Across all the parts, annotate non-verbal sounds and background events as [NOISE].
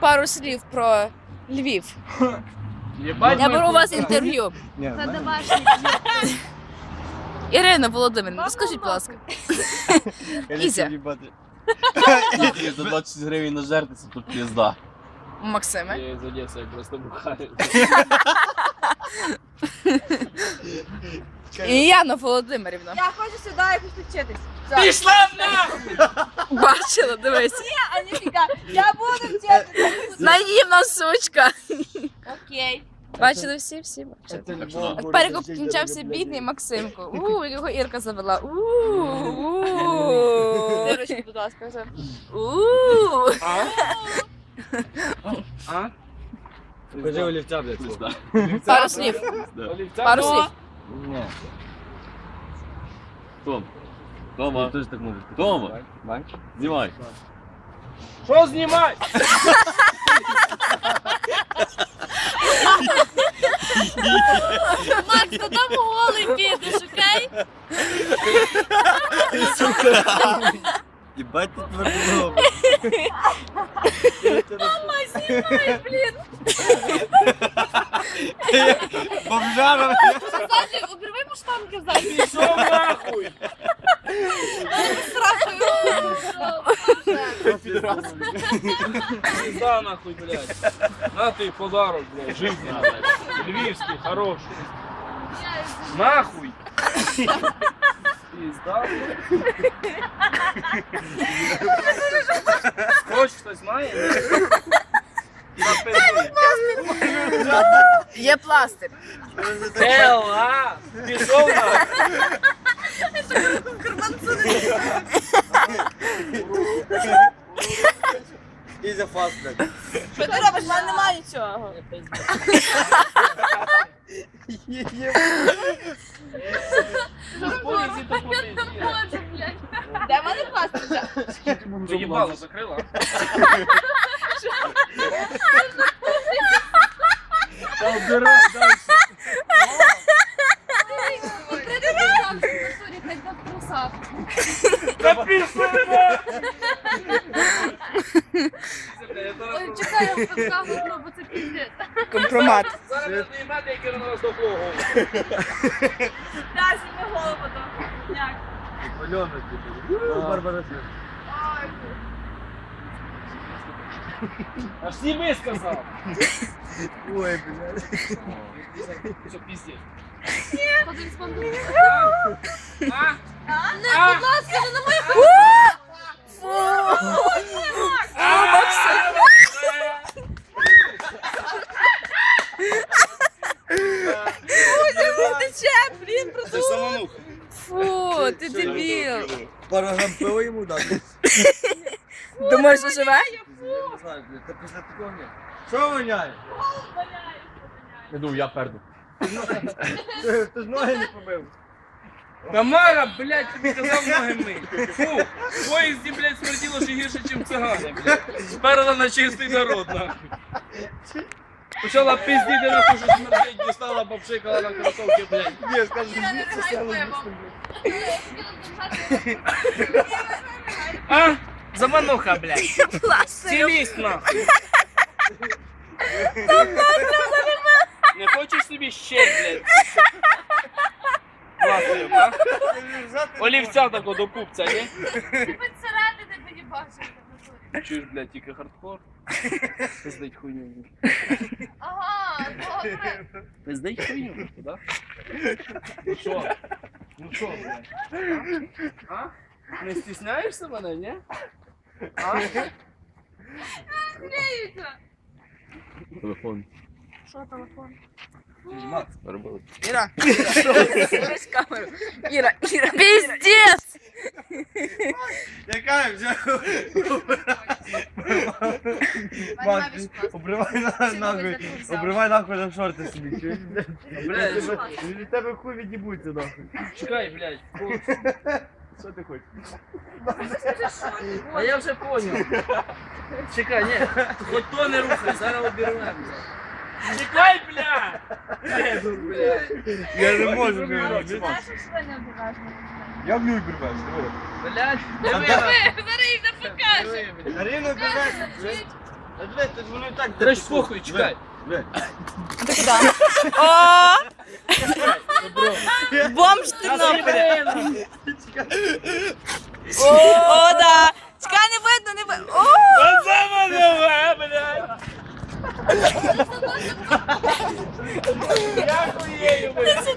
пару слів про Львів. Я беру у вас інтерв'ю. Це домашній. Ірина Володимирівна, розкажіть, будь ласка. Ізя. за 26 гривень нажертися, тут пізда. Максиме. Я з Одеси, я просто бухаю. [LAUGHS] І Яна Володимирівна. Я хочу сюди якось вчитись. Пішла нахуй! Бачила, дивись. А ніфіга, я буду вчитись. Наївна сучка. Окей. Бачили всі, всі бачили. Як перекуп кінчався бідний Максимко. У, його Ірка завела. У, у. Дивись, будь ласка, вже. У. А? А? Олівця, блядь. Пару слів. Пару слів. Ні. Том. Я Тома, теж так можу. Тома. Вань. знімай. Що знімай? Макс, то там голий підеш, окей? Їбать ти твердо. Бомжара. Обірви поштанки. Пішов нахуй! Пизда нахуй, блядь. На ты подарок, блядь, жизни, блядь. Львивский, хороший. Нахуй! Пизда, блядь. Скотч хтось знає? Є пластир. Ела! Пішов нахуй! Ізя фаст, блядь. Що ти робиш? У мене немає нічого. Де в мене пластик? Ти їбало закрила? Та вбирай дальше. Та пішли бо це піздець. Компромат. Зараз не знімати, яке на нас докло голову. Да, зніми голову то. Як? Альона, типу. Барбара. Аж сніми сказав. Ой, блядь. Що піздець? Один спонтанний. А? Не, А? будь ласка, не на мою Це самонух. Фу, ти дебіл. Параграм пиво йому дати. Думаєш, що живе? Не знаю, блядь, та після такого ні. Що воняє? Іду, я перду. Ти ж ноги не побив. Тамара, блядь, тобі казав ноги мить. Фу, в поїзді, блядь, смерділо ще гірше, ніж цигани, блядь. Сперла на чистий народ, нахуй. Почала пиздіти, нахуй, що смердить, дістала, попшикала на кросовки, блядь. Ні, скажу, не це ригай саме пивом. місце, А? Замануха, блядь. Пластир. Цілість, нахуй. Не хочеш собі ще, блядь? Класно, блядь. Олівця тако до пупця, ні? Купить середини, мені бачиш. Чуєш, блядь, тільки хардкор. Пиздить хуйню. Ага, добре. Пиздить хуйню, да? Ну що? Ну що, блядь? А? Не стісняєшся мене, ні? А? Телефон. Що телефон? Робили. Іра, Ось камеру. Іра, Іра. Піздець! Яка вже? Макс, обривай нахуй. Обривай нахуй на шорти собі. Блядь, Від тебе хуй відібуться нахуй. чекай, блядь. Що ти хочеш? А я вже понял. Чекай, ні, хоч то не рухай, зараз обірвемо. Чекай, бля! Бля. Я не можу. Не ображено? Я вмію бірвеш, диви. Блядь, Бери, бери, не покажеш. диви, бірвеш. Та диви, ти ж воно і так. Треш похуй, чекай. Ти куди? О! Бомж Тернополя. О, да. Чекай, не видно, не видно. О! Оце мене, блядь. Дякую, блядь.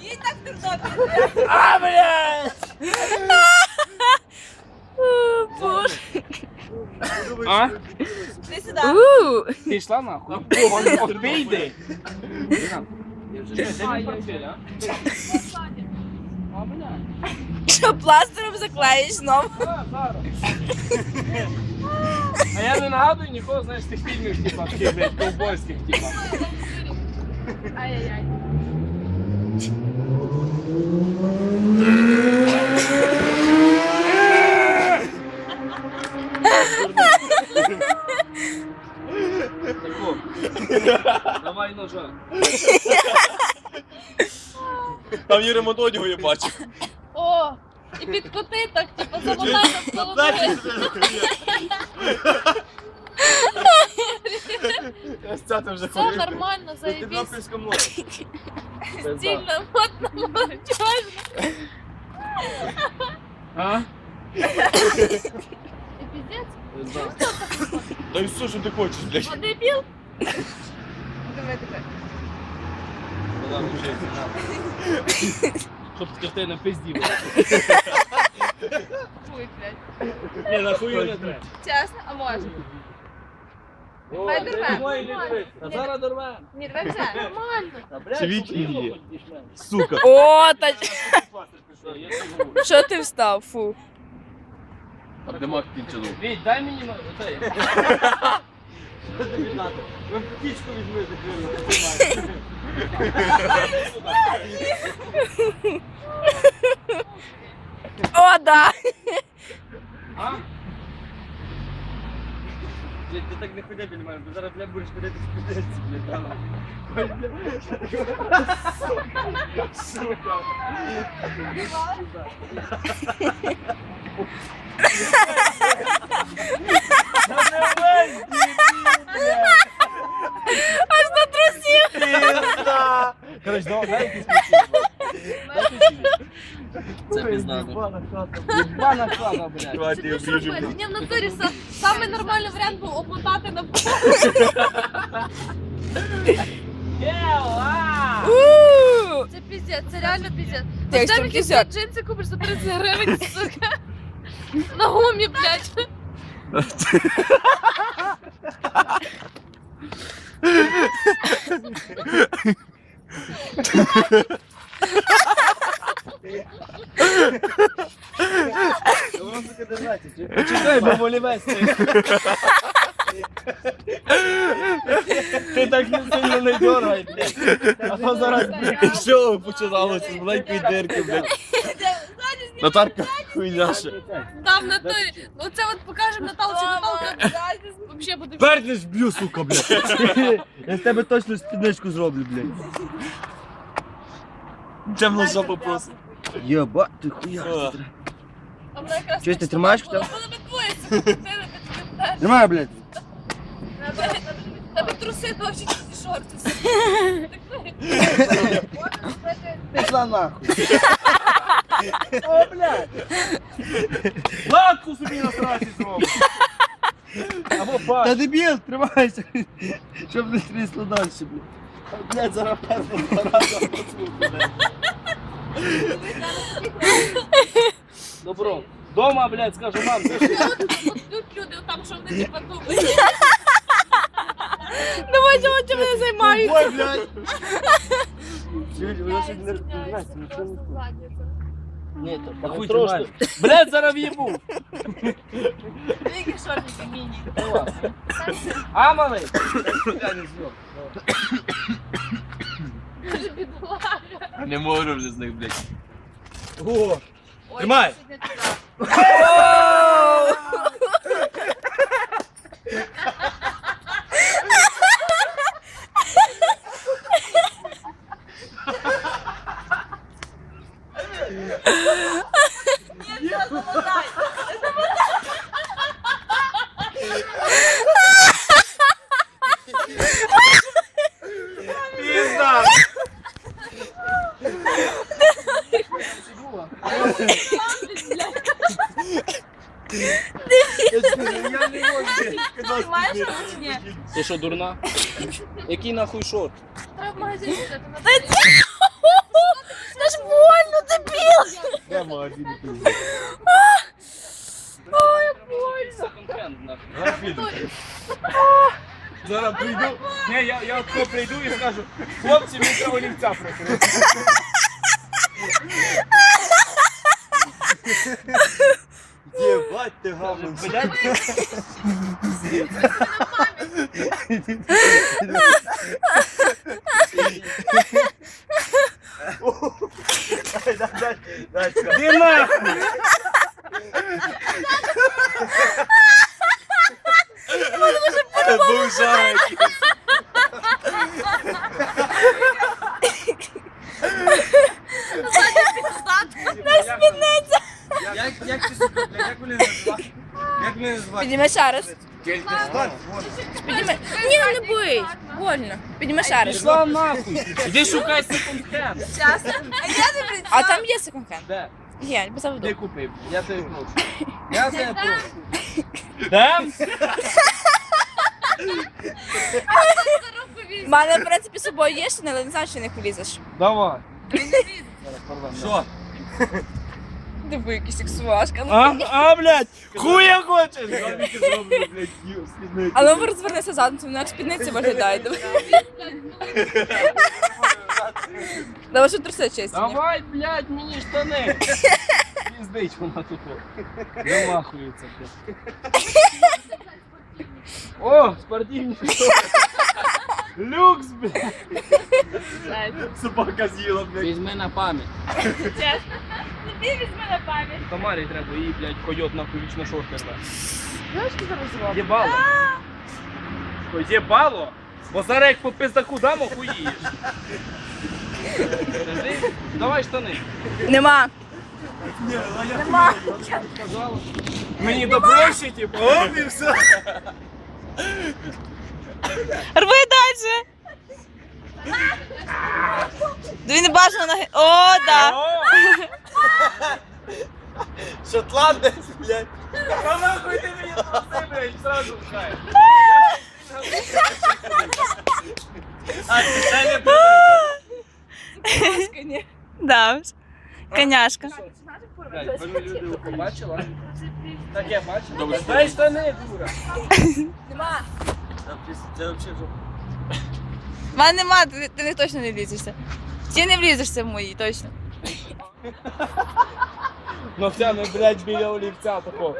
Їдь так Тернопіль. А, блядь. Боже. А? Ти сюди. Йшла нахуй? От ти йди. Де портфель, а? А, блядь. Що пластиром заклеїш знову? [LAUGHS] А, зараз. А я не нагадую нікого, знаєш, тих фільмів, типа, таких, блядь, ковбойських, типа. Ай-яй-яй. Давай ножа. Там є ремонт одягу, я бачу. О, і під кути так, типу, замотати в головою. Ось ця ти вже Все ходиш. нормально, Це заєбісь. тернопільська мова. Стильно, модно, молодежно. А? І піздець. Та й все, що ти хочеш, блядь. О, дебіл. Щоб скажете на пизді було. Фуй, блядь. Ні, на хую не треба. Чесно, а може? Давай не дорвемо. не. А зараз дорвемо. Ні, давай вже, нормально. Хоч пішли. Сука. О, та що ти встав? Фу. А де мак кінчанув? Віть, дай мені [LAUGHS] Ви птічку візьми закрили. О, да. А? Блядь, ти так не ходи біля мене, бо зараз, блядь, будеш ходити з підельці, блядь. там. Аж на трусів. Короче, давай, дай якийсь Це пізна. Єбана хата. Блядь. Давайте я Що робити? Ні, в натурі са- самий нормальний варіант був обмотати на пол. Це піздець, це реально піздець. Ти як Там там якісь піздець. джинси купиш за 30 гривень, сука. На гумі, блядь. Воно, сука, держаться, чи? Почекай, бо волівець ти. Так не сильно не дергай, блядь. А то зараз Що починалося з маленької дирки, блядь. Натарка хуйня ще. Там в натурі. Оце от покажемо Наталці. Наталка взагалі буде. Пердиш б'ю, сука, блядь. Я з тебе точно спідничку зроблю, блядь. Темно жопа просто. Єба, ти хуя. Чуєш, ти тримаєш хоча б? Тримай, блядь. Тебе труси довші, ці шорти. Пішла нахуй. О, блядь. лапку собі на страсі зробиш. Або Та бач. дебіл, тримайся. Щоб не трісло далі, блядь. Блядь, зараз перво два рази поцілку, блядь. Добро. Дома, блядь, скажу, мам, ти що? От тут люди, там, що вони типа думають. Не розповідається, нічого не Задниця. Ні, то хуй трошки. Блядь, зараз в'їбу. Які шорники міні. А, малий? Дуже бідолага. Не можу вже з них, блядь. О, Ой, Тримай. не туди. [LAUGHS] маєш його чи ні? Ти що, дурна? Який нахуй шорт? Треба в магазин взяти. Це ж больно, дебіл! Я магазин пізно. Секонд-хенд, нахуй. Зараз прийду. Ні, я, я тако прийду і скажу, хлопці, мені треба олівця прикрити. Єбать ти гамон. Дай, дай, дай, дай. Нахуй! Був жарик. Як, як ти сука, блядь, як вони називають? Підніми ще раз. Ні, ну не бий. Больно. Підніми ще раз. Пішла нахуй! Іди шукай секонд-хенд. А там є секонд-хенд. Де? Є, без Ти заводу. купив, я тебе прошу. [LAUGHS] Я тебе прошу. Дам? У мене, в принципі, з собою є але не знаю, чи не влізеш. Давай. Що? Диви, який сексуашка. Ну, А, а, блядь, хуя хочеш? Але ну розвернися задом, це воно як спідниці виглядає. Диви. Давай, що труси чисті. Давай, блядь, мені штани. Піздич вона тут. Намахується. блядь. О, спортивні штани. Люкс, блядь. Собака з'їла, блядь. Візьми на пам'ять. Чесно? Тобі візьми на пам'ять. Тамарі треба, їй, блядь, койот нахуй вічно шорти рве. Знаєш, що зараз зробиш? Єбало. Що, Єбало? Бо зараз як по пиздаку дам, охуїєш. Подожди, Давай штани. Нема. Нема. Мені допроще, типу, о, і все. Рви далі. Дві не бажано на... О, да. О, Шотландець, блядь. Та нахуй ти мені труси, блядь, сразу вхай. А, ти ще не [LAUGHS] Да. Коняшка. Блядь, вони люди побачила? Так я бачив. Дай штани, дура. Нема. Це взагалі жопа. В мене нема, ти, ти не точно не влізешся. Ти не влізешся в мої, точно. [LAUGHS] Ногтями, блядь, біля олівця такого.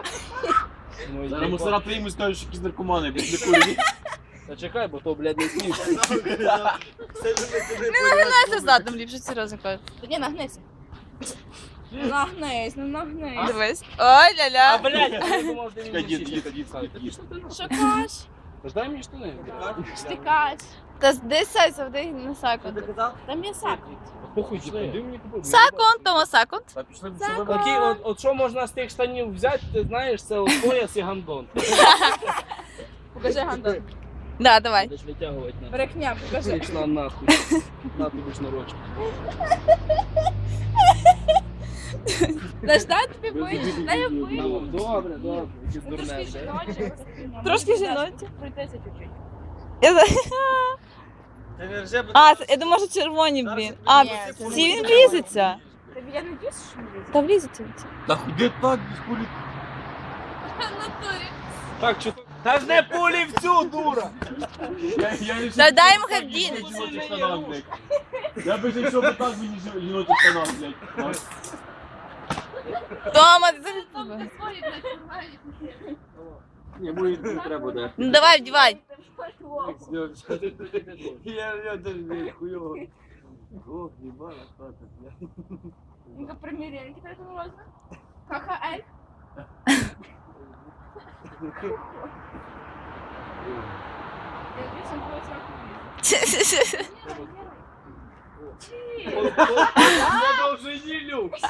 Ну, Зараз їбать. мусора приймуть, скажуть, що якісь наркомани, блядь, не. Та чекай, бо то, блядь, не смішно. Не нагнися задом, ліпше серйозно кажу. Та ні, нагнися. Нагнись, ну нагнись. Дивись. Ой, А, ля-ля. блядь, я думав, ти Чекай, мені дід, вчиш. дід, дід, дід. Що кажеш? Дай мені штани. Штикач. Та десь сай завжди на секунд. Там є секунд. Похуй, типу, де мені купив? Секунд, тому секунд. Та пішли Це сюди. Такі, от, от що можна з тих штанів взяти, ти знаєш, це от пояс і гандон. [LAUGHS] Покажи гандон. Да, давай. Будеш витягувати на. Брехня, покажи. Пішла нахуй. На тобі шнурочок. Знаєш, дай тобі вийти, дай я Ну. Добре, добре. Якесь дурне. Трошки жіночі. Пройтися чуть-чуть. Я за- [LAUGHS] А, це- я думаю, що червоні, блін. А, ці він влізеться. Тобі я не дійсно, що не влізу? Та влізеться. Та худи так, без кулі. Так, чи то- Та ж не пулі в цю, дура! Я, я рішив, Та дай йому що хай так вдінеться. в жіночих штанах, блядь. Я би ще що би так мені жі- жіночих штанах, блядь. Тома, ти Свої, блядь, нормальні. Ні, мої не треба, да. Ну давай, вдівай. Я, я даже не хуёво. Ох, ебала хата, блядь. Ну-ка, примірянки так можна? КХЛ. Я більше не хочу рахувати. Я довжині люкс.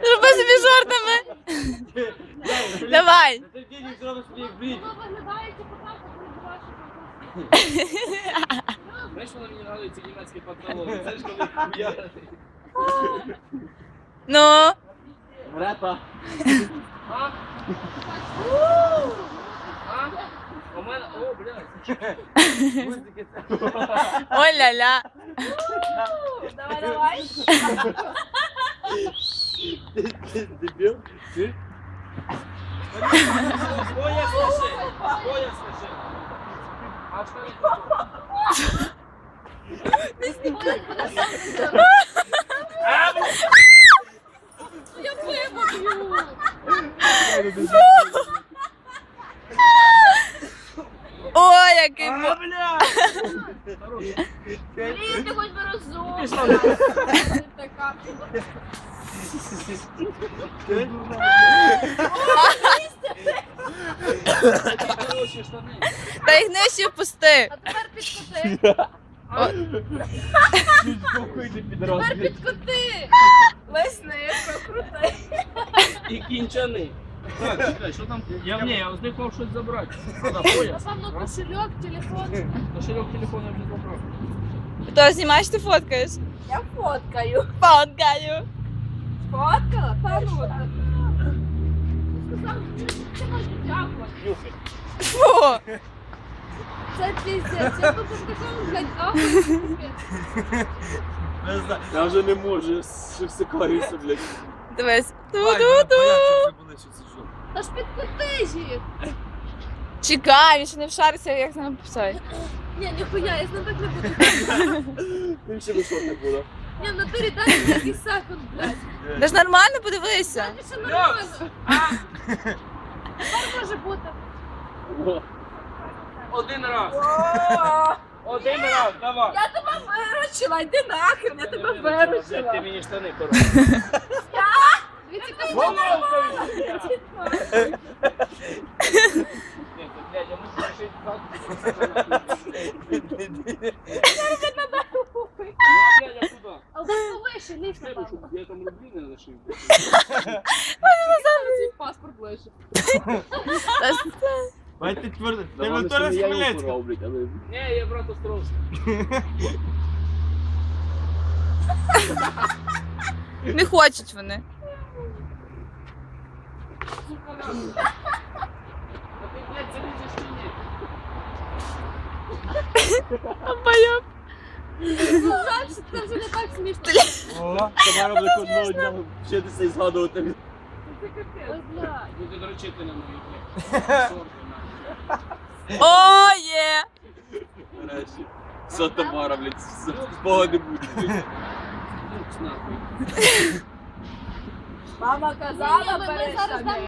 Роби собі жортами. Давай. Денег зробиш мені як брід. Воно виглядає, типу, так, а коли бачиш, Знаєш, воно мені нагадується німецький панталон. Знаєш, коли [LAUGHS] хуярити. Ну. Репа. А? О, блядь. Ой-ля-ля. Давай, давай. Ти- ти Дебіл? Ти? Боя слыши. Боя слыши. А что А, блядь. Я вимовлю. Ой, який А. Хорош. Блін, ти хоч би розумна. Ти така. Та їх нижче впусти. А тепер підкоти. [LAUGHS] Тепер підкоти. Лесни, прокрути. І кінчани. Так, чекай, що там? Я ні, я з них мав щось забрати. Напевно, кошельок, телефон. Кошельок телефон я вже забрав. То знімаєш, ти фоткаєш? Я фоткаю. Фоткаю. Фоткала? Та ну. Фу. Це піздець. Я тут блядь. Я вже не можу, ще всикаюся, блядь. Дивись. Ту-ду-ду. що що. Та ж підкоти їх. Чекай, він ще не вшарився, як з ними писати. Ні, ніхуя, я з ним так не буду. Ти ще висок не було. Ні, в натурі дай мені якийсь секунд, блядь. Та ж нормально, подивися. Дай ще нормально. А, Тепер може бути. один раз. Один раз, давай. Я тебе виручила, йди нахрен, я тебе виручила. Ти мені штани коротше. [LAUGHS] Дивіться, Головкою. вона. Ні, то, блядь, я мушу лишити [LAUGHS] так. Ну, а, блядь, я куди? А у напевно. я там рублі не лишив. Свій паспорт ближче. Бать ти твердо. Ти не я його Смілецька. порвав, блядь, але- Ні, я брат Островський. Не хочуть вони. А ти, блядь, залізеш чи ні? Обояк. Жаль, що це вже не так смішно. О, Тамара буде одного дня вчитися і згадувати. Ой, блядь. Буде доручити на мою, блядь. О, є. Нарешті. Все, Тамара, блядь, спогади будуть. блядь. Ну, нахуй. Мама казала, Ні, ми- ми зараз перестань.